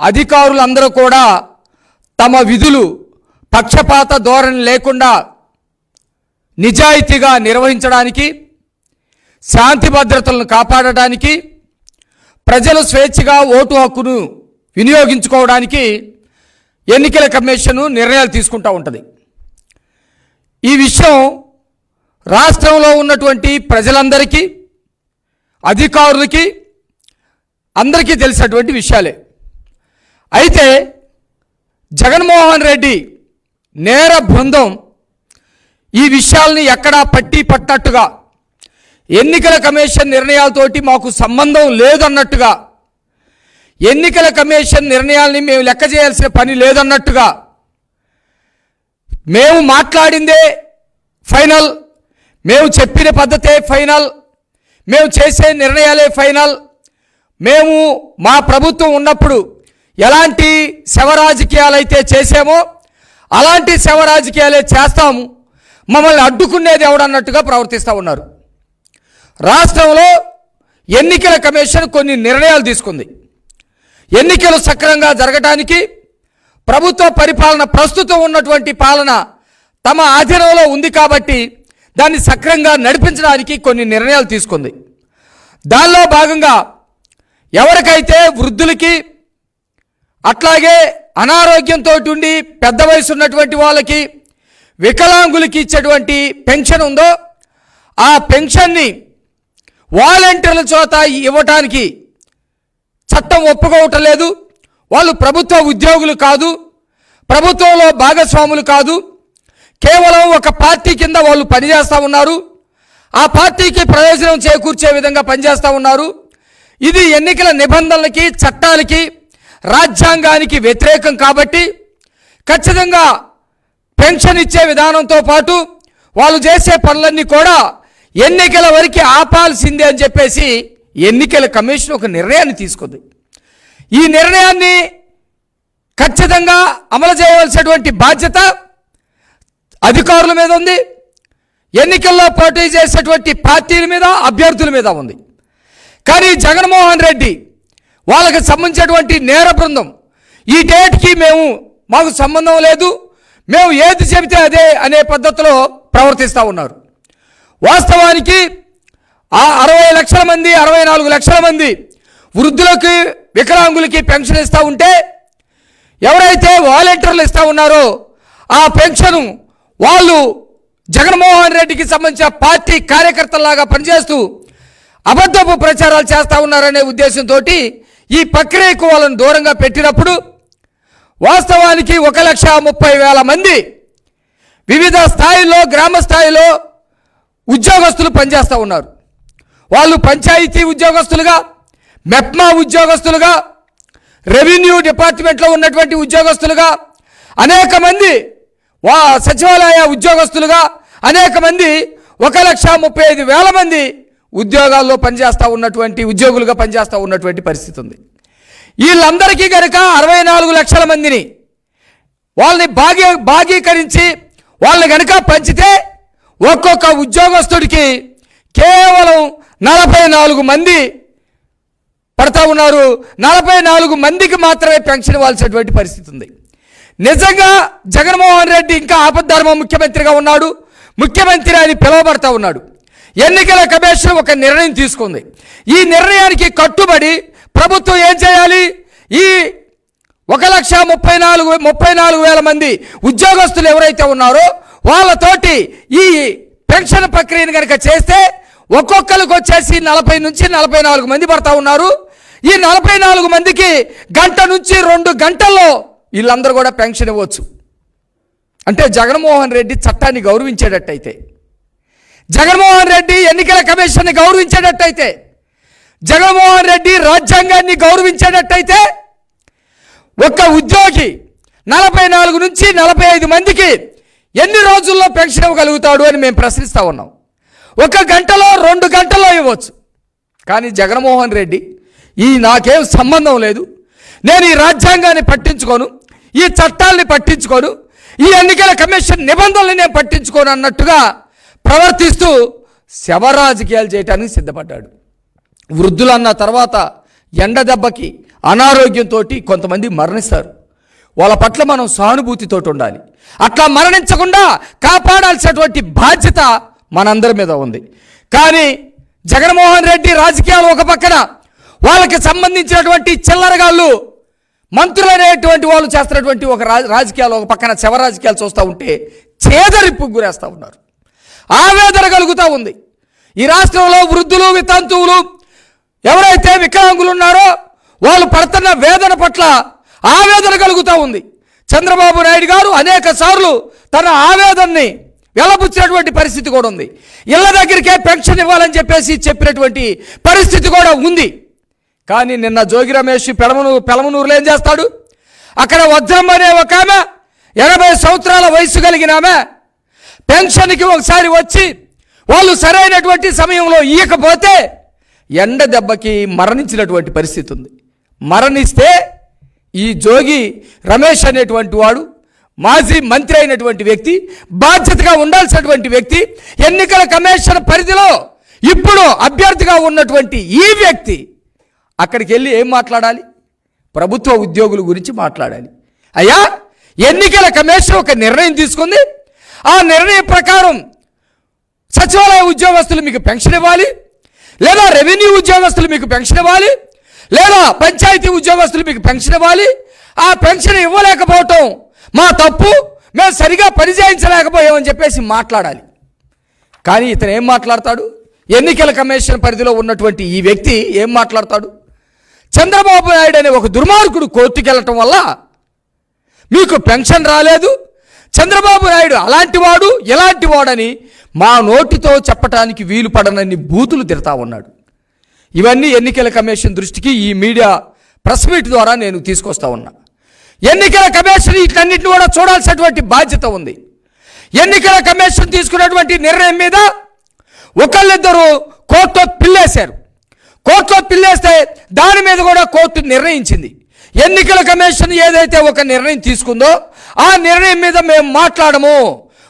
అధికారులందరూ కూడా తమ విధులు పక్షపాత ధోరణి లేకుండా నిజాయితీగా నిర్వహించడానికి శాంతి భద్రతలను కాపాడటానికి ప్రజలు స్వేచ్ఛగా ఓటు హక్కును వినియోగించుకోవడానికి ఎన్నికల కమిషన్ నిర్ణయాలు తీసుకుంటూ ఉంటుంది. ఈ విషయం రాష్ట్రంలో ఉన్నటువంటి ప్రజలందరికీ అధికారులకి అందరికీ తెలిసినటువంటి విషయాలే. అయితే జగన్మోహన్ రెడ్డి నేర బృందం ఈ విషయాల్ని ఎక్కడా పట్టి పట్టట్టుగా ఎన్నికల కమిషన్ నిర్ణయాలతోటి మాకు సంబంధం లేదన్నట్టుగా ఎన్నికల కమిషన్ నిర్ణయాల్ని మేము లెక్క చేయాల్సిన పని లేదన్నట్టుగా మేము మాట్లాడిందే ఫైనల్ మేము చెప్పిన పద్ధతే ఫైనల్ మేము చేసే నిర్ణయాలే ఫైనల్. మేము మా ప్రభుత్వం ఉన్నప్పుడు ఎలాంటి శవ రాజకీయాలు అయితే చేసామో అలాంటి శవ రాజకీయాలే చేస్తాము. మమ్మల్ని అడ్డుకునేది ఎవడన్నట్టుగా ప్రవర్తిస్తూ ఉన్నారు. రాష్ట్రంలో ఎన్నికల కమిషన్ కొన్ని నిర్ణయాలు తీసుకుంది. ఎన్నికలు సక్రమంగా జరగటానికి ప్రభుత్వ పరిపాలన ప్రస్తుతం ఉన్నటువంటి పాలన తమ ఆధీనంలో ఉంది కాబట్టి దాన్ని సక్రంగా నడిపించడానికి కొన్ని నిర్ణయాలు తీసుకుంది. దానిలో భాగంగా ఎవరికైతే వృద్ధులకి అట్లాగే అనారోగ్యంతో ఉండి పెద్ద వయసు ఉన్నటువంటి వాళ్ళకి వికలాంగులకి ఇచ్చేటువంటి పెన్షన్ ఉందో ఆ పెన్షన్ని వాలంటీర్ల చోత ఇవ్వటానికి చట్టం ఒప్పుకోవటం లేదు. వాళ్ళు ప్రభుత్వ ఉద్యోగులు కాదు ప్రభుత్వంలో భాగస్వాములు కాదు. కేవలం ఒక పార్టీ కింద వాళ్ళు పనిచేస్తూ ఉన్నారు. ఆ పార్టీకి ప్రయోజనం చేకూర్చే విధంగా పనిచేస్తూ ఉన్నారు. ఇది ఎన్నికల నిబంధనలకి చట్టాలకి రాజ్యాంగానికి వ్యతిరేకం కాబట్టి ఖచ్చితంగా పెన్షన్ ఇచ్చే విధానంతో పాటు వాళ్ళు చేసే పనులన్నీ కూడా ఎన్నికల వరకు ఆపాల్సిందే అని చెప్పేసి ఎన్నికల కమిషన్ ఒక నిర్ణయాన్ని తీసుకుంది. ఈ నిర్ణయాన్ని ఖచ్చితంగా అమలు చేయవలసినటువంటి బాధ్యత అధికారుల మీద ఉంది. ఎన్నికల్లో పోటీ చేసేటువంటి పార్టీల మీద అభ్యర్థుల మీద ఉంది. కానీ జగన్మోహన్ రెడ్డి వాళ్ళకి సంబంధించినటువంటి నేర బృందం. ఈ డేట్కి మేము మాకు సంబంధం లేదు. మేము ఏది చెబితే అదే అనే పద్ధతిలో ప్రవర్తిస్తూ ఉన్నారు. వాస్తవానికి ఆ అరవై లక్షల మంది అరవై నాలుగు లక్షల మంది వృద్ధులకి వికలాంగులకి పెన్షన్ ఇస్తూ ఉంటే ఎవరైతే వాలంటీర్లు ఇస్తూ ఉన్నారో ఆ పెన్షన్ వాళ్ళు జగన్మోహన్ రెడ్డికి సంబంధించిన పార్టీ కార్యకర్తలాగా పనిచేస్తూ అబద్ధపు ప్రచారాలు చేస్తూ ఉన్నారనే ఉద్దేశంతో ఈ ప్రక్రియకు వాళ్ళను దూరంగా పెట్టినప్పుడు వాస్తవానికి ఒక లక్ష ముప్పై వేల మంది వివిధ స్థాయిలో గ్రామ స్థాయిలో ఉద్యోగస్తులు పనిచేస్తూ ఉన్నారు. వాళ్ళు పంచాయతీ ఉద్యోగస్తులుగా మెప్మా ఉద్యోగస్తులుగా రెవెన్యూ డిపార్ట్మెంట్లో ఉన్నటువంటి ఉద్యోగస్తులుగా అనేక మంది వా సచివాలయ ఉద్యోగస్తులుగా అనేక మంది ఒక లక్ష ముప్పై ఐదు వేల మంది ఉద్యోగాల్లో పనిచేస్తూ ఉన్నటువంటి ఉద్యోగులుగా పనిచేస్తూ ఉన్నటువంటి పరిస్థితి ఉంది. వీళ్ళందరికీ కనుక అరవై నాలుగు లక్షల మందిని వాళ్ళని భాగ్య భాగీకరించి వాళ్ళని కనుక పంచితే ఒక్కొక్క ఉద్యోగస్తుడికి కేవలం నలభై నాలుగు మంది పడతా ఉన్నారు. నలభై నాలుగు మందికి మాత్రమే పెన్షన్ ఇవ్వాల్సినటువంటి పరిస్థితి ఉంది. నిజంగా జగన్మోహన్ రెడ్డి ఇంకా ఆపద్ధర్మ ముఖ్యమంత్రిగా ఉన్నాడు. ముఖ్యమంత్రి అని పిలువబడతా ఉన్నాడు. ఎన్నికల కమిషన్ ఒక నిర్ణయం తీసుకుంది. ఈ నిర్ణయానికి కట్టుబడి ప్రభుత్వం ఏం చేయాలి? ఈ ఒక లక్ష ముప్పై నాలుగు ముప్పై నాలుగు వేల మంది ఉద్యోగస్తులు ఎవరైతే ఉన్నారో వాళ్ళతోటి ఈ పెన్షన్ ప్రక్రియను కనుక చేస్తే ఒక్కొక్కరికి వచ్చేసి నలభై నుంచి నలభై నాలుగు మంది పడతా ఉన్నారు. ఈ నలభై నాలుగు మందికి గంట నుంచి రెండు గంటల్లో వీళ్ళందరూ కూడా పెన్షన్ ఇవ్వచ్చు. అంటే జగన్మోహన్ రెడ్డి చట్టాన్ని గౌరవించేటట్టయితే. జగన్మోహన్ రెడ్డి ఎన్నికల కమిషన్ని గౌరవించేటట్టయితే జగన్మోహన్ రెడ్డి రాజ్యాంగాన్ని గౌరవించేటట్టయితే ఒక్క ఉద్యోగి నలభై నాలుగు నుంచి నలభై ఐదు మందికి ఎన్ని రోజుల్లో పెన్షన్ ఇవ్వగలుగుతాడు అని మేము ప్రశ్నిస్తూ ఉన్నాం. ఒక గంటలో రెండు గంటల్లో ఇవ్వచ్చు. కానీ జగన్మోహన్ రెడ్డి ఈ నాకేం సంబంధం లేదు. నేను ఈ రాజ్యాంగాన్ని పట్టించుకోను ఈ చట్టాలని పట్టించుకోను ఈ ఎన్నికల కమిషన్ నిబంధనలు నేను పట్టించుకోను అన్నట్టుగా ప్రవర్తిస్తూ శవ రాజకీయాలు చేయటానికి సిద్ధపడ్డాడు. వృద్ధులు అన్న తర్వాత ఎండ దెబ్బకి అనారోగ్యంతో కొంతమంది మరణిస్తారు. వాళ్ళ పట్ల మనం సానుభూతితో ఉండాలి. అట్లా మరణించకుండా కాపాడాల్సినటువంటి బాధ్యత మనందరి మీద ఉంది. కానీ జగన్మోహన్ రెడ్డి రాజకీయాలు ఒక పక్కన వాళ్ళకి సంబంధించినటువంటి చిల్లరగాళ్ళు మంత్రులు అనేటువంటి వాళ్ళు చేస్తున్నటువంటి ఒక రాజకీయాలు ఒక పక్కన శవ రాజకీయాలు చూస్తూ ఉంటే చేదరిప్పు గురేస్తూ ఉన్నారు. ఆవేదన కలుగుతూ ఉంది. ఈ రాష్ట్రంలో వృద్ధులు వితంతువులు ఎవరైతే వికలాంగులు ఉన్నారో వాళ్ళు పడుతున్న వేదన పట్ల ఆవేదన కలుగుతూ ఉంది. చంద్రబాబు నాయుడు గారు అనేక సార్లు తన ఆవేదనని వెలబుచ్చినటువంటి పరిస్థితి కూడా ఉంది. ఇళ్ళ దగ్గరికే పెన్షన్ ఇవ్వాలని చెప్పేసి చెప్పినటువంటి పరిస్థితి కూడా ఉంది. కానీ నిన్న జోగి రమేష్ పెడమనూరు పెలమనూరులో ఏం చేస్తాడు? అక్కడ వజ్రం అనే ఒక ఆమె ఎనభై సంవత్సరాల వయసు కలిగిన ఆమె పెన్షన్కి ఒకసారి వచ్చి వాళ్ళు సరైనటువంటి సమయంలో ఇయ్యకపోతే ఎండ దెబ్బకి మరణించినటువంటి పరిస్థితి ఉంది. మరణిస్తే ఈ జోగి రమేష్ అనేటువంటి వాడు మాజీ మంత్రి అయినటువంటి వ్యక్తి బాధ్యతగా ఉండాల్సినటువంటి వ్యక్తి ఎన్నికల కమిషన్ పరిధిలో ఇప్పుడు అభ్యర్థిగా ఉన్నటువంటి ఈ వ్యక్తి అక్కడికి వెళ్ళి ఏం మాట్లాడాలి? ప్రభుత్వ ఉద్యోగుల గురించి మాట్లాడాలి. అయ్యా ఎన్నికల కమిషన్ ఒక నిర్ణయం తీసుకుంది. ఆ నిర్ణయం ప్రకారం సచివాలయ ఉద్యోగస్తులు మీకు పెన్షన్ ఇవ్వాలి లేదా రెవెన్యూ ఉద్యోగస్తులు మీకు పెన్షన్ ఇవ్వాలి లేదా పంచాయతీ ఉద్యోగస్తులు మీకు పెన్షన్ ఇవ్వాలి. ఆ పెన్షన్ ఇవ్వలేకపోవటం మా తప్పు మేము సరిగా పరిచయించలేకపోయామని చెప్పేసి మాట్లాడాలి. కానీ ఇతను ఏం మాట్లాడతాడు? ఎన్నికల కమిషన్ పరిధిలో ఉన్నటువంటి ఈ వ్యక్తి ఏం మాట్లాడతాడు? చంద్రబాబు నాయుడు అనే ఒక దుర్మార్గుడు కోర్టుకెళ్ళటం వల్ల మీకు పెన్షన్ రాలేదు చంద్రబాబు నాయుడు అలాంటి వాడు ఎలాంటి వాడని మా నోటితో చెప్పటానికి వీలు పడనన్ని బూతులు తిడతా ఉన్నాడు. ఇవన్నీ ఎన్నికల కమిషన్ దృష్టికి ఈ మీడియా ప్రెస్ మీట్ ద్వారా నేను తీసుకొస్తా ఉన్నా. ఎన్నికల కమిషన్ వీటన్నిటిని కూడా చూడాల్సినటువంటి బాధ్యత ఉంది. ఎన్నికల కమిషన్ తీసుకున్నటువంటి నిర్ణయం మీద ఒకళ్ళిద్దరు కోర్టులో పిల్లేశారు. కోర్టులో పిల్లేస్తే దాని మీద కూడా కోర్టు నిర్ణయించింది. ఎన్నికల కమిషన్ ఏదైతే ఒక నిర్ణయం తీసుకుందో ఆ నిర్ణయం మీద మేము మాట్లాడము.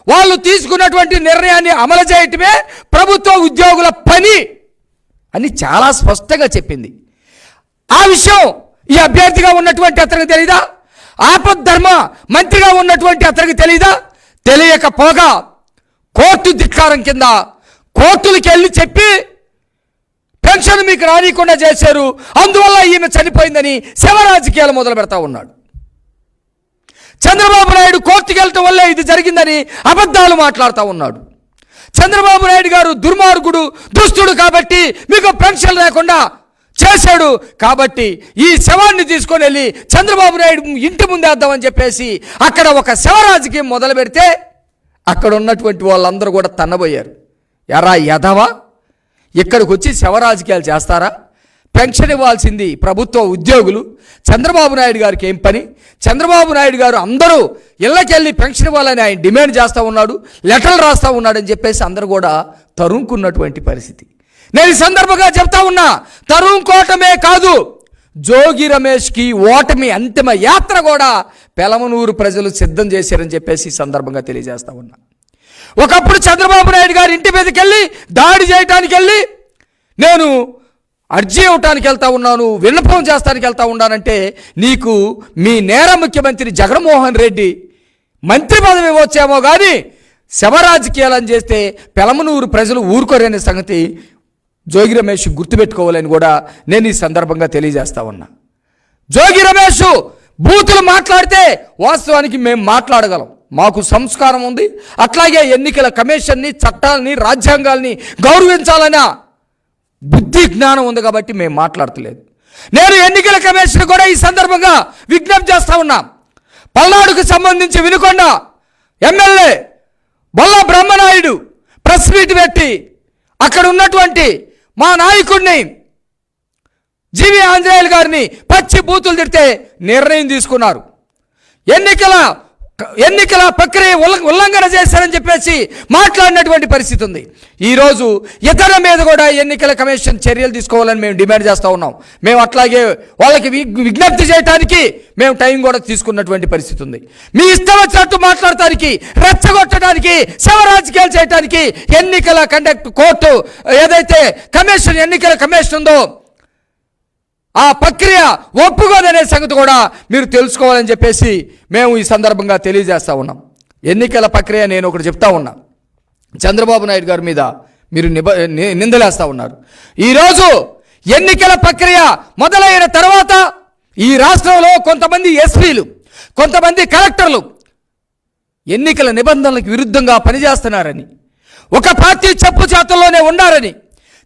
వాళ్ళు తీసుకున్నటువంటి నిర్ణయాన్ని అమలు చేయటమే ప్రభుత్వ ఉద్యోగుల పని అని చాలా స్పష్టంగా చెప్పింది. ఆ విషయం ఈ అభ్యర్థిగా ఉన్నటువంటి అతనికి తెలీదా? ఆపద్ధర్మ మంత్రిగా ఉన్నటువంటి అతనికి తెలీదా? తెలియకపోగా కోర్టు ధిక్కారం కింద కోర్టులకి వెళ్ళి చెప్పి పెన్షన్ మీకు రానియకుండా చేశారు. అందువల్ల ఈమె చనిపోయిందని శవ రాజకీయాలు మొదలు పెడతా ఉన్నాడు. చంద్రబాబు నాయుడు కోర్టుకు వెళ్ళటం వల్లే ఇది జరిగిందని అబద్ధాలు మాట్లాడుతూ ఉన్నాడు. చంద్రబాబు నాయుడు గారు దుర్మార్గుడు దుస్తుడు కాబట్టి మీకు పెన్షన్ లేకుండా చేశాడు. కాబట్టి ఈ శవాన్ని తీసుకొని వెళ్ళి చంద్రబాబు నాయుడు ఇంటి ముందేద్దామని చెప్పేసి అక్కడ ఒక శవ రాజకీయం మొదలు పెడితే అక్కడ ఉన్నటువంటి వాళ్ళందరూ కూడా తన్నబోయారు. ఎరా యదవా? ఇక్కడికి వచ్చి శవరాజకీయాలు చేస్తారా? పెన్షన్ ఇవ్వాల్సింది ప్రభుత్వ ఉద్యోగులు. చంద్రబాబు నాయుడు గారికి ఏం పని? చంద్రబాబు నాయుడు గారు అందరూ ఇళ్ళకెళ్ళి పెన్షన్ ఇవ్వాలని ఆయన డిమాండ్ చేస్తూ ఉన్నాడు లెటర్లు రాస్తూ ఉన్నాడని చెప్పేసి అందరూ కూడా తరుముకున్నటువంటి పరిస్థితి. నేను ఈ సందర్భంగా చెప్తా ఉన్నా తరుముకోవటమే కాదు జోగి రమేష్కి ఓటమి అంతిమ యాత్ర కూడా పెలమనూరు ప్రజలు సిద్ధం చేశారని చెప్పేసి ఈ సందర్భంగా తెలియజేస్తా ఉన్నా. ఒకప్పుడు చంద్రబాబు నాయుడు గారి ఇంటి మీదకి వెళ్ళి దాడి చేయడానికి వెళ్ళి నేను అర్జీ ఇవ్వటానికి వెళ్తా ఉన్నాను విన్నపం చేస్తానికి వెళ్తా ఉన్నానంటే నీకు మీ నేర ముఖ్యమంత్రి జగన్మోహన్ రెడ్డి మంత్రి పదవి ఇవ్వచ్చేమో కానీ శవరాజకీయాలని చేస్తే పెలమనూరు ప్రజలు ఊరుకోరనే సంగతి జోగి రమేష్ గుర్తుపెట్టుకోవాలని కూడా నేను ఈ సందర్భంగా తెలియజేస్తా ఉన్నా. జోగి రమేష్ బూతులు మాట్లాడితే వాస్తవానికి మేము మాట్లాడగలం. మాకు సంస్కారం ఉంది. అట్లాగే ఎన్నికల కమిషన్ని చట్టాలని రాజ్యాంగాల్ని గౌరవించాలన్న బుద్ధి జ్ఞానం ఉంది కాబట్టి మేము మాట్లాడతలేదు. నేను ఎన్నికల కమిషన్ కూడా ఈ సందర్భంగా విజ్ఞప్తి చేస్తా ఉన్నా. పల్నాడుకు సంబంధించి Vinukonda MLA Bolla Brahmanaidu press meet పెట్టి అక్కడ ఉన్నటువంటి మా నాయకుడిని జీవి ఆంజనేయులు గారిని పచ్చి బూతులు తిడితే నిర్ణయం తీసుకున్నారు. ఎన్నికల ఎన్నికల ప్రక్రియ ఉల్ల- ఉల్లంఘన చేశారని చెప్పేసి మాట్లాడినటువంటి పరిస్థితి ఉంది. ఈరోజు ఇతర మీద కూడా ఎన్నికల కమిషన్ చర్యలు తీసుకోవాలని మేము డిమాండ్ చేస్తూ ఉన్నాం. మేము అట్లాగే వాళ్ళకి విజ్ఞప్తి చేయడానికి మేము టైం కూడా తీసుకున్నటువంటి పరిస్థితి ఉంది. మీ ఇష్టం వచ్చినట్టు మాట్లాడటానికి రెచ్చగొట్టడానికి శవ రాజకీయాలు చేయడానికి ఎన్నికల కండక్ట్ కోర్టు ఏదైతే కమిషన్ ఎన్నికల కమిషన్ ఉందో ఆ ప్రక్రియ ఒప్పుకోదనే సంగతి కూడా మీరు తెలుసుకోవాలని చెప్పేసి మేము ఈ సందర్భంగా తెలియజేస్తా ఉన్నాం. ఎన్నికల ప్రక్రియ నేను ఒకటి చెప్తా ఉన్నా. చంద్రబాబు నాయుడు గారి మీద మీరు నిబ ని- ఉన్నారు. ఈరోజు ఎన్నికల ప్రక్రియ మొదలైన తర్వాత ఈ రాష్ట్రంలో కొంతమంది ఎస్పీలు కొంతమంది కలెక్టర్లు ఎన్నికల నిబంధనలకు విరుద్ధంగా పనిచేస్తున్నారని ఒక పార్టీ చెప్పు చేతుల్లోనే ఉన్నారని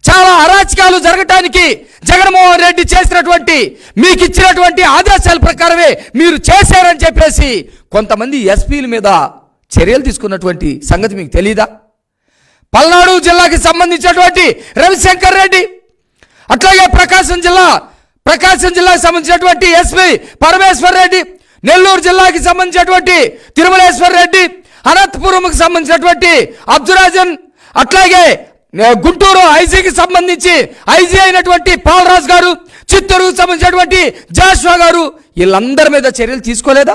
చాలా అరాచకాలు జరగటానికి జగన్మోహన్ రెడ్డి చేసినటువంటి మీకు ఇచ్చినటువంటి ఆదేశాల ప్రకారమే మీరు చేశారని చెప్పేసి కొంతమంది ఎస్పీల మీద చర్యలు తీసుకున్నటువంటి సంగతి మీకు తెలీదా? పల్నాడు జిల్లాకి సంబంధించినటువంటి రవిశంకర్ రెడ్డి అట్లాగే ప్రకాశం జిల్లా ప్రకాశం జిల్లాకు సంబంధించినటువంటి ఎస్పీ పరమేశ్వర్ రెడ్డి నెల్లూరు జిల్లాకి సంబంధించినటువంటి తిరుమలేశ్వర్ రెడ్డి అనంతపురంకి సంబంధించినటువంటి అబ్దురాజన్ అట్లాగే గుంటూరు ఐజీకి సంబంధించి ఐజీ అయినటువంటి పాలరాజు గారు చిత్తూరుకు సంబంధించినటువంటి జాషువా గారు వీళ్ళందరి మీద చర్యలు తీసుకోలేదా?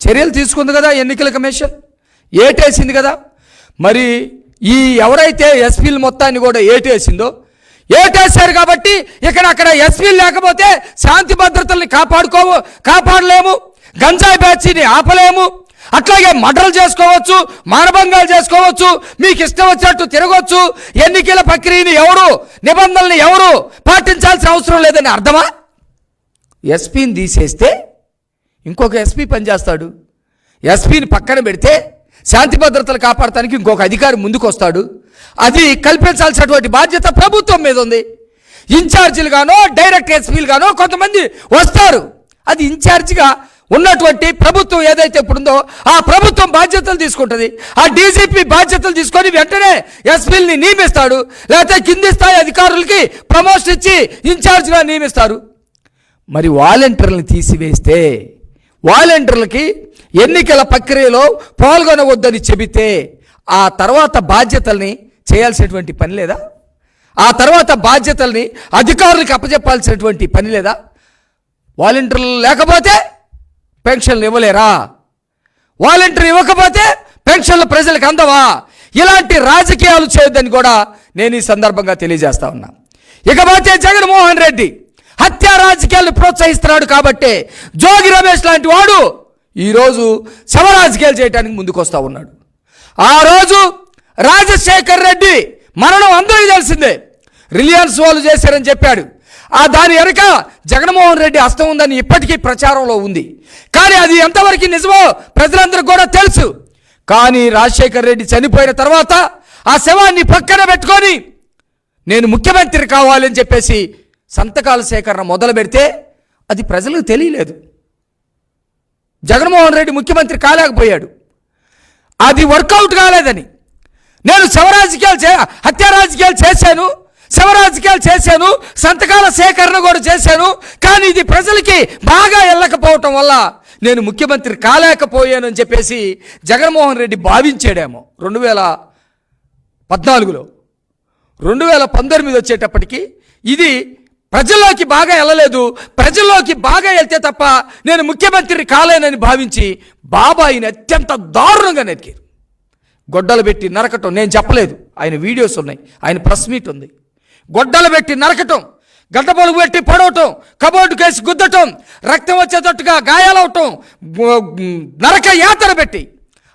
చర్యలు తీసుకుంది కదా ఎన్నికల కమిషన్? ఏటేసింది కదా? మరి ఈ ఎవరైతే ఎస్పీలు మొత్తాన్ని కూడా ఏటేసిందో ఏటేశారు కాబట్టి ఇక్కడ అక్కడ ఎస్పీలు లేకపోతే శాంతి భద్రతల్ని కాపాడుకోము కాపాడలేము గంజాయి బ్యాచ్ని ఆపలేము అట్లాగే మర్డర్లు చేసుకోవచ్చు మానభంగాలు చేసుకోవచ్చు మీకు ఇష్టం వచ్చినట్టు తిరగవచ్చు ఎన్నికల ప్రక్రియని ఎవరు నిబంధనల్ని ఎవరు పాటించాల్సిన అవసరం లేదని అర్థమా? ఎస్పీని తీసేస్తే ఇంకొక ఎస్పీ పనిచేస్తాడు. ఎస్పీని పక్కన పెడితే శాంతి భద్రతలు కాపాడటానికి ఇంకొక అధికారి ముందుకు వస్తాడు అది కల్పించాల్సినటువంటి బాధ్యత ప్రభుత్వం మీద ఉంది. ఇన్ఛార్జీలుగానో డైరెక్ట్ ఎస్పీలు గానో కొంతమంది వస్తారు. అది ఇన్ఛార్జిగా ఉన్నటువంటి ప్రభుత్వం ఏదైతే ఇప్పుడుందో ఆ ప్రభుత్వం బాధ్యతలు తీసుకుంటుంది. ఆ డీజీపీ బాధ్యతలు తీసుకొని వెంటనే ఎస్పీల్ని నియమిస్తాడు. లేకపోతే కింది స్థాయి అధికారులకి ప్రమోషన్ ఇచ్చి ఇన్ఛార్జ్గా నియమిస్తారు. మరి వాలంటీర్లను తీసివేస్తే వాలంటీర్లకి ఎన్నికల ప్రక్రియలో పాల్గొనవద్దని చెబితే ఆ తర్వాత బాధ్యతల్ని చేయాల్సినటువంటి పని లేదా? ఆ తర్వాత బాధ్యతల్ని అధికారులకు అప్పచెప్పాల్సినటువంటి పని లేదా? వాలంటీర్లు లేకపోతే పెన్షన్లు ఇవ్వలేరా? వాలంటీర్ ఇవ్వకపోతే పెన్షన్లు ప్రజలకు అందవా? ఇలాంటి రాజకీయాలు చేయొద్దని కూడా నేను ఈ సందర్భంగా తెలియజేస్తా ఉన్నా. ఇకపోతే జగన్మోహన్ రెడ్డి హత్య రాజకీయాలను ప్రోత్సహిస్తున్నాడు కాబట్టి జోగి రమేష్ లాంటి వాడు ఈరోజు శవ రాజకీయాలు చేయడానికి ముందుకు ఉన్నాడు. ఆ రోజు రాజశేఖర్ రెడ్డి మరణం అందరికీ తెలిసిందే. రిలయన్స్ వాళ్ళు చేశారని చెప్పాడు. ఆ దాని వెనుక జగన్మోహన్ రెడ్డి హస్తం ఉందని ఇప్పటికీ ప్రచారంలో ఉంది. కానీ అది ఎంతవరకు నిజమో ప్రజలందరికీ కూడా తెలుసు. కానీ రాజశేఖర్ రెడ్డి చనిపోయిన తర్వాత ఆ శవాన్ని పక్కన పెట్టుకొని నేను ముఖ్యమంత్రి కావాలని చెప్పేసి సంతకాల సేకరణ మొదలు పెడితే అది ప్రజలకు తెలియలేదు. జగన్మోహన్ రెడ్డి ముఖ్యమంత్రి కాలేకపోయాడు. అది వర్కౌట్ కాలేదని నేను శవరాజకీయాలు చే హత్య రాజకీయాలు చేశాను. శవరాజకీయాలు చేశాను సంతకాల సేకరణ కూడా చేశాను కానీ ఇది ప్రజలకి బాగా వెళ్ళకపోవటం వల్ల నేను ముఖ్యమంత్రి కాలేకపోయానని చెప్పేసి జగన్మోహన్ రెడ్డి భావించాడేమో రెండు వేల పద్నాలుగులో. రెండు వేల పంతొమ్మిది వచ్చేటప్పటికి ఇది ప్రజల్లోకి బాగా వెళ్ళలేదు ప్రజల్లోకి బాగా వెళ్తే తప్ప నేను ముఖ్యమంత్రి కాలేనని భావించి బాబాయిని అత్యంత దారుణంగా నెరికారు. గొడ్డలు పెట్టి నరకటం నేను చెప్పలేదు. ఆయన వీడియోస్ ఉన్నాయి ఆయన ప్రెస్ మీట్ ఉంది. గొడ్డలు పెట్టి నరకటం గడ్డ పొలుగు పెట్టి పడవటం కబోర్డు కేసి గుద్దటం రక్తం వచ్చేటట్టుగా గాయాలవటం నరక యాతన పెట్టి.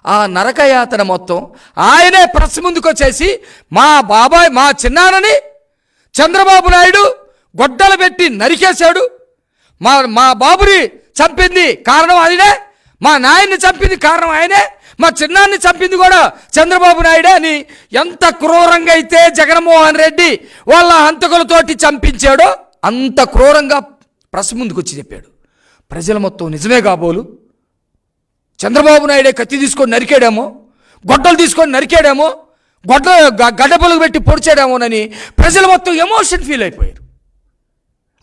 ఆ నరక యాతన మొత్తం ఆయనే ప్రెస్ ముందుకు వచ్చేసి మా బాబాయ్ మా చిన్నానని చంద్రబాబు నాయుడు గొడ్డలు పెట్టి నరికేశాడు. మా మా బాబుని చంపింది కారణం ఆయనే మా నాయన్ని చంపింది కారణం ఆయనే మా చిన్నాన్ని చంపింది కూడా చంద్రబాబు నాయుడే అని ఎంత క్రూరంగా అయితే జగన్మోహన్ రెడ్డి వాళ్ళ హంతకులతోటి చంపించాడో అంత క్రూరంగా ప్రెస్ ముందుకు వచ్చి చెప్పాడు. ప్రజల మొత్తం నిజమే కాబోలు. చంద్రబాబు నాయుడే కత్తి తీసుకొని నరికాడేమో గొడ్డలు తీసుకొని నరికాడేమో గొడ్డ గడ్డపలు గడ్డపలుగు పెట్టి పొడిచాడేమోనని ప్రజలు మొత్తం ఎమోషన్ ఫీల్ అయిపోయారు.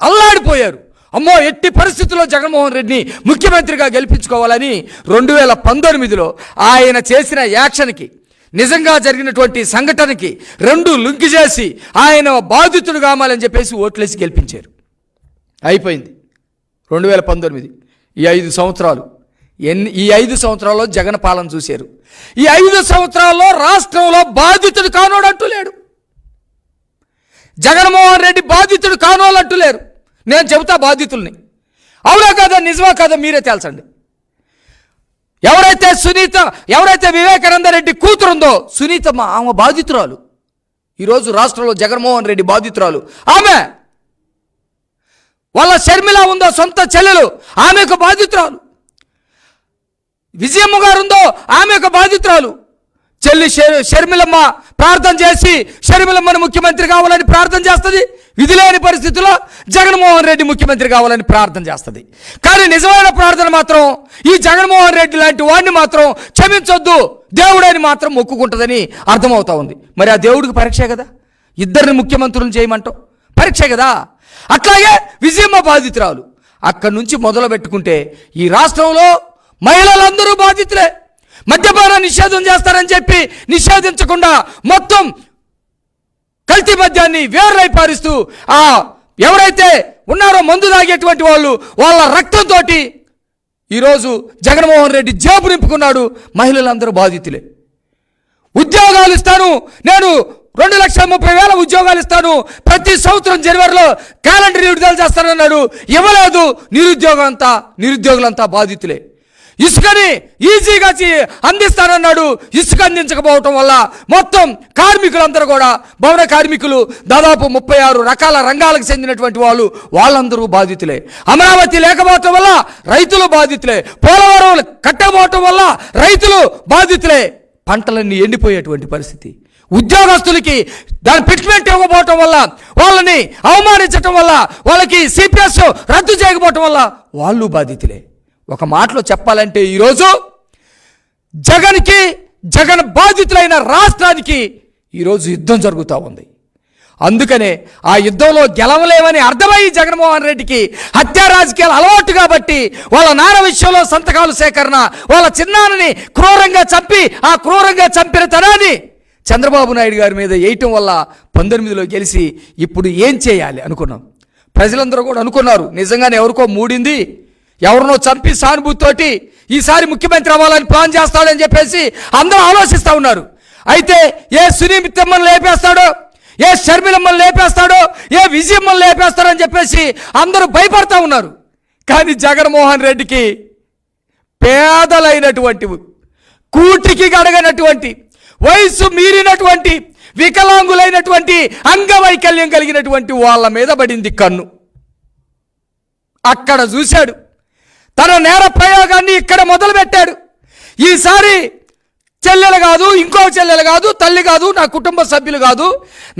అల్లాడిపోయారు. అమ్మో ఎట్టి పరిస్థితుల్లో జగన్మోహన్ రెడ్డిని ముఖ్యమంత్రిగా గెలిపించుకోవాలని రెండు వేల పంతొమ్మిదిలో ఆయన చేసిన యాక్షన్కి నిజంగా జరిగినటువంటి సంఘటనకి రెండు లింక్ చేసి ఆయన బాధితుడు కావాలని చెప్పేసి ఓట్లేసి గెలిపించారు. అయిపోయింది. రెండు వేల పంతొమ్మిది. ఈ ఐదు సంవత్సరాలు. ఎన్ని ఈ ఐదు సంవత్సరాల్లో జగన్ పాలన చూశారు. ఈ ఐదు సంవత్సరాల్లో రాష్ట్రంలో బాధితుడు కానోడంటూ లేడు. జగన్మోహన్ రెడ్డి బాధితుడు కానోళ్ళంటూ లేరు. నేను చెబుతా బాధితుల్ని. అవునా కాదా? నిజమా కాదా? మీరే తేల్చండి. ఎవరైతే సునీత ఎవరైతే వివేకానంద రెడ్డి కూతురుందో సునీతమ్మ ఆమె బాధితురాలు. ఈరోజు రాష్ట్రంలో జగన్మోహన్ రెడ్డి బాధితురాలు. ఆమె! వాళ్ళ షర్మిల ఉందో సొంత చెల్లెలు ఆమె బాధితురాలు. విజయమ్మ గారు ఉందో ఆమె యొక్క బాధితురాలు. చెల్లి షర్మిలమ్మ ప్రార్థన చేసి షర్మిలమ్మను ముఖ్యమంత్రి కావాలని ప్రార్థన చేస్తుంది. విధి లేని పరిస్థితుల్లో జగన్మోహన్ రెడ్డి ముఖ్యమంత్రి కావాలని ప్రార్థన చేస్తుంది. కానీ నిజమైన ప్రార్థన మాత్రం ఈ జగన్మోహన్ రెడ్డి లాంటి వాడిని మాత్రం క్షమించొద్దు దేవుడని మాత్రం మొక్కుకుంటుందని అర్థమవుతా ఉంది. మరి ఆ దేవుడికి పరీక్షే కదా? ఇద్దరిని ముఖ్యమంత్రులను చేయమంటాం పరీక్ష కదా? అట్లాగే విజయమ్మ బాధితురాలు. అక్కడి నుంచి మొదలు పెట్టుకుంటే ఈ రాష్ట్రంలో మహిళలందరూ బాధితులే. మద్యపాన నిషేధం చేస్తారని చెప్పి నిషేధించకుండా మొత్తం కల్తీ మద్యాన్ని వేరులై పారిస్తూ ఆ ఎవరైతే ఉన్నారో మందు తాగేటువంటి వాళ్ళు వాళ్ళ రక్తంతో ఈరోజు జగన్మోహన్ రెడ్డి జేబు నింపుకున్నాడు మహిళలందరూ బాధితులే. ఉద్యోగాలు ఇస్తాను నేను రెండు లక్షల ముప్పై వేల ఉద్యోగాలు ఇస్తాను ప్రతి సంవత్సరం జనవరిలో క్యాలెండర్ విడుదల చేస్తానన్నాడు. ఇవ్వలేదు నిరుద్యోగం అంతా నిరుద్యోగులంతా బాధితులే. ఇసుకని ఈజీగా అందిస్తానన్నాడు. ఇసుక అందించకపోవటం వల్ల మొత్తం కార్మికులందరూ కూడా భవన కార్మికులు దాదాపు ముప్పై ఆరు రకాల రంగాలకు చెందినటువంటి వాళ్ళు వాళ్ళందరూ బాధితులే. అమరావతి లేకపోవటం వల్ల రైతులు బాధితులే. పోలవరం కట్టకపోవటం వల్ల రైతులు బాధితులే. పంటలన్నీ ఎండిపోయేటువంటి పరిస్థితి. ఉద్యోగస్తులకి దాని ఫిట్మెంట్ ఇవ్వకపోవటం వల్ల వాళ్ళని అవమానించటం వల్ల వాళ్ళకి సిపిఎస్ రద్దు చేయకపోవటం వల్ల వాళ్ళు బాధితులే. ఒక మాటలో చెప్పాలంటే ఈరోజు జగన్కి జగన్ బాధితులైన రాష్ట్రానికి ఈరోజు యుద్ధం జరుగుతూ ఉంది. అందుకనే ఆ యుద్ధంలో గెలవలేమని అర్థమయ్యి జగన్మోహన్ రెడ్డికి హత్యా రాజకీయాలు అలవాటు కాబట్టి వాళ్ళ నాన్న విషయంలో సంతకాలు సేకరణ వాళ్ళ చిన్నాన్నని క్రూరంగా చంపి ఆ క్రూరంగా చంపిన తనాన్ని చంద్రబాబు నాయుడు గారి మీద వేయటం వల్ల పంతొమ్మిదిలో గెలిచి ఇప్పుడు ఏం చేయాలి అనుకున్నాం. ప్రజలందరూ కూడా అనుకున్నారు నిజంగానే ఎవరికో మూడింది ఎవరినో చంపి సానుభూతితోటి ఈసారి ముఖ్యమంత్రి అవ్వాలని ప్లాన్ చేస్తాడని చెప్పేసి అందరూ ఆలోచిస్తూ ఉన్నారు. అయితే ఏ సునీమిత్తమ్మను లేపేస్తాడో ఏ షర్మిలమ్మను లేపేస్తాడో ఏ విజయమ్మను లేపేస్తాడని చెప్పేసి అందరూ భయపడతా ఉన్నారు. కానీ జగన్మోహన్ రెడ్డికి పేదలైనటువంటి కూటికి గడగనటువంటి వయసు మీరినటువంటి వికలాంగులైనటువంటి అంగవైకల్యం కలిగినటువంటి వాళ్ళ మీద పడింది కన్ను. అక్కడ చూశాడు. తన నేర ప్రయోగాన్ని ఇక్కడ మొదలుపెట్టాడు. ఈసారి చెల్లెలు కాదు ఇంకో చెల్లెలు కాదు తల్లి కాదు నా కుటుంబ సభ్యులు కాదు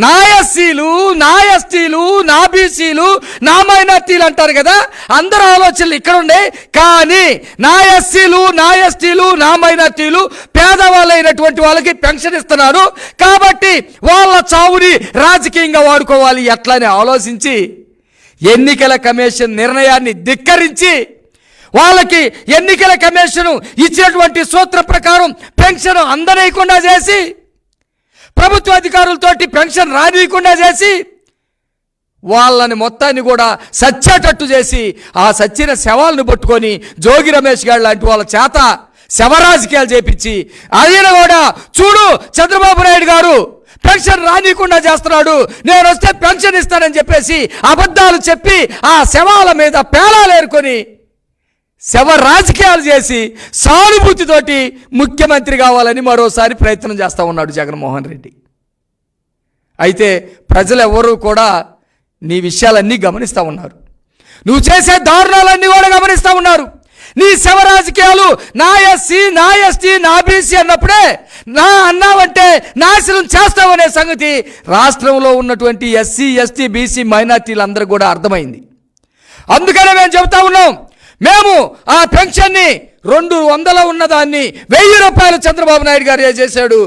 నా ఎస్సీలు నా ఎస్టీలు నా బీసీలు నా మైనార్టీలు అంటారు కదా అందరు ఆలోచనలు ఇక్కడ ఉండే కానీ నా ఎస్సీలు నా ఎస్టీలు నా మైనార్టీలు పేదవాళ్ళైనటువంటి వాళ్ళకి పెన్షన్ ఇస్తున్నారు. కాబట్టి వాళ్ళ చావుని రాజకీయంగా వాడుకోవాలి ఎట్లని ఆలోచించి ఎన్నికల కమిషన్ నిర్ణయాన్ని ధిక్కరించి వాళ్ళకి ఎన్నికల కమిషన్ ఇచ్చినటువంటి సూత్ర ప్రకారం పెన్షన్ అందనీయకుండా చేసి ప్రభుత్వ అధికారులతోటి పెన్షన్ రానియకుండా చేసి వాళ్ళని మొత్తాన్ని కూడా సచ్చేటట్టు చేసి ఆ సచ్చిన శవాలను పట్టుకొని జోగి రమేష్ గారు లాంటి వాళ్ళ చేత శవరాజకీయాలు చేపించి ఆయన కూడా చూడు చంద్రబాబు నాయుడు గారు పెన్షన్ రానియకుండా చేస్తున్నాడు నేను వస్తే పెన్షన్ ఇస్తానని చెప్పేసి అబద్ధాలు చెప్పి ఆ శవాల మీద పేలాలు ఏరుకొని శవ రాజకీయాలు చేసి సానుభూతితోటి ముఖ్యమంత్రి కావాలని మరోసారి ప్రయత్నం చేస్తూ ఉన్నాడు జగన్మోహన్ రెడ్డి. అయితే ప్రజలు కూడా నీ విషయాలన్నీ గమనిస్తూ ఉన్నారు. నువ్వు చేసే దారుణాలన్నీ కూడా గమనిస్తూ ఉన్నారు. నీ శవ రాజకీయాలు నా ఎస్సీ నా ఎస్టీ నా బీసీ అన్నప్పుడే నా అన్నావంటే నాశనం చేస్తావనే సంగతి రాష్ట్రంలో ఉన్నటువంటి ఎస్సీ ఎస్టీ బీసీ మైనార్టీలందరూ కూడా అర్థమైంది. అందుకనే మేము చెబుతా ఉన్నాం మేము ఆ పెన్షన్ని రెండు వందల ఉన్నదాన్ని వెయ్యి రూపాయలు చంద్రబాబు నాయుడు గారే చేశాడు.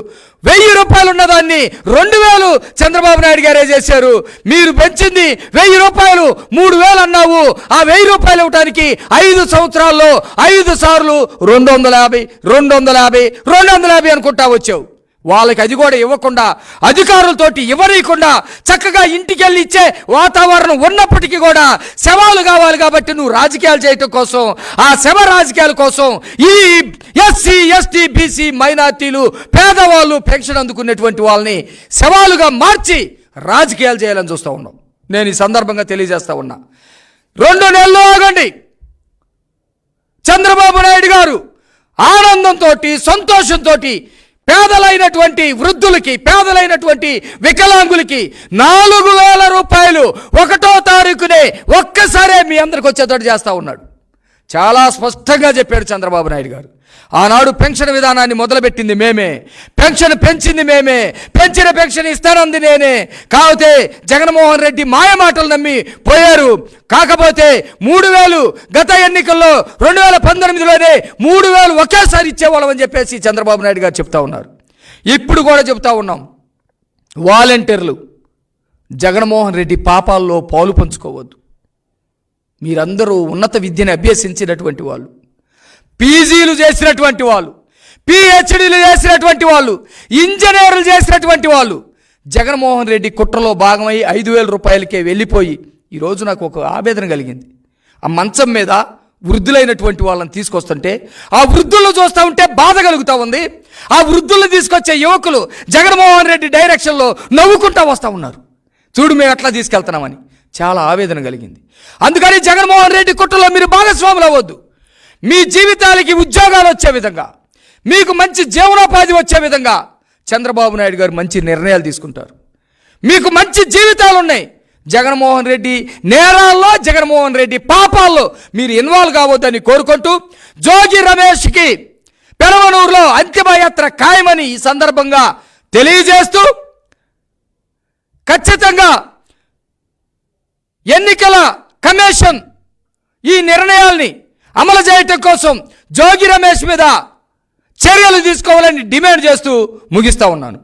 వెయ్యి రూపాయలు ఉన్నదాన్ని రెండు వేలు చంద్రబాబు నాయుడు గారే చేశారు. మీరు పెంచింది వెయ్యి రూపాయలు మూడు వేలు అన్నావు. ఆ వెయ్యి రూపాయలు ఇవ్వటానికి ఐదు సంవత్సరాల్లో ఐదు సార్లు రెండు వందల యాభై రెండు వందల యాభై రెండు వందల యాభై అనుకుంటా వచ్చావు. వాళ్ళకి అది కూడా ఇవ్వకుండా అధికారులతోటి ఇవ్వనీయకుండా చక్కగా ఇంటికి వెళ్ళి ఇచ్చే వాతావరణం ఉన్నప్పటికీ కూడా శవాలు కావాలి కాబట్టి నువ్వు రాజకీయాలు చేయటం కోసం ఆ శవ రాజకీయాల కోసం ఈ ఎస్సీ ఎస్టీ బీసీ మైనార్టీలు పేదవాళ్ళు పెన్షన్ అందుకునేటువంటి వాళ్ళని శవాలుగా మార్చి రాజకీయాలు చేయాలని చూస్తూ ఉన్నాం. నేను ఈ సందర్భంగా తెలియజేస్తా ఉన్నా. రెండు నెలలు ఆగండి. చంద్రబాబు నాయుడు గారు ఆనందంతో సంతోషంతో పేదలైనటువంటి వృద్ధులకి పేదలైనటువంటి వికలాంగులకి నాలుగు వేల రూపాయలు ఒకటో తారీఖునే ఒక్కసారే మీ అందరికి వచ్చేటట్టు చేస్తా ఉన్నాడు. చాలా స్పష్టంగా చెప్పాడు చంద్రబాబు నాయుడు గారు. ఆనాడు పెన్షన్ విధానాన్ని మొదలుపెట్టింది మేమే. పెన్షన్ పెంచింది మేమే. పెంచిన పెన్షన్ ఇస్తానంది నేనే. కాకపోతే జగన్మోహన్ రెడ్డి మాయ మాటలు నమ్మి పోయారు. కాకపోతే మూడు వేలు గత ఎన్నికల్లో రెండు వేల పంతొమ్మిదిలోనే మూడు వేలు ఒకేసారి ఇచ్చేవాళ్ళం అని చెప్పేసి చంద్రబాబు నాయుడు గారు చెప్తా ఉన్నారు. ఇప్పుడు కూడా చెప్తా ఉన్నాం. వాలంటీర్లు జగన్మోహన్ రెడ్డి పాపాల్లో పాలు పంచుకోవద్దు. మీరందరూ ఉన్నత విద్యను అభ్యసించినటువంటి వాళ్ళు. పీజీలు చేసినటువంటి వాళ్ళు పిహెచ్డీలు చేసినటువంటి వాళ్ళు ఇంజనీర్లు చేసినటువంటి వాళ్ళు. జగన్మోహన్ రెడ్డి కుట్రలో భాగమై ఐదు వేల రూపాయలకే వెళ్ళిపోయి ఈరోజు నాకు ఒక ఆవేదన కలిగింది. ఆ మంచం మీద వృద్ధులైనటువంటి వాళ్ళని తీసుకొస్తుంటే ఆ వృద్ధులను చూస్తూ ఉంటే బాధ కలుగుతూ ఉంది. ఆ వృద్ధులను తీసుకొచ్చే యువకులు జగన్మోహన్ రెడ్డి డైరెక్షన్లో నవ్వుకుంటా వస్తూ ఉన్నారు. చూడు మేము ఎట్లా తీసుకెళ్తున్నామని. చాలా ఆవేదన కలిగింది. అందుకని జగన్మోహన్ రెడ్డి కుట్రలో మీరు భాగస్వాములు అవ్వద్దు. మీ జీవితాలకి ఉద్యోగాలు వచ్చే విధంగా మీకు మంచి జీవనోపాధి వచ్చే విధంగా చంద్రబాబు నాయుడు గారు మంచి నిర్ణయాలు తీసుకుంటారు. మీకు మంచి జీవితాలు ఉన్నాయి. జగన్మోహన్ రెడ్డి నేరాల్లో జగన్మోహన్ రెడ్డి పాపాల్లో మీరు ఇన్వాల్వ్ కావద్దని కోరుకుంటూ జోగి రమేష్కి పెరవనూరులో అంతిమయాత్ర ఖాయమని ఈ సందర్భంగా తెలియజేస్తూ ఖచ్చితంగా ఎన్నికల కమిషన్ ఈ నిర్ణయాల్ని అమలు చేయటం కోసం జోగి రమేష్ మీద చర్యలు తీసుకోవాలని డిమాండ్ చేస్తూ ముగిస్తా ఉన్నాను.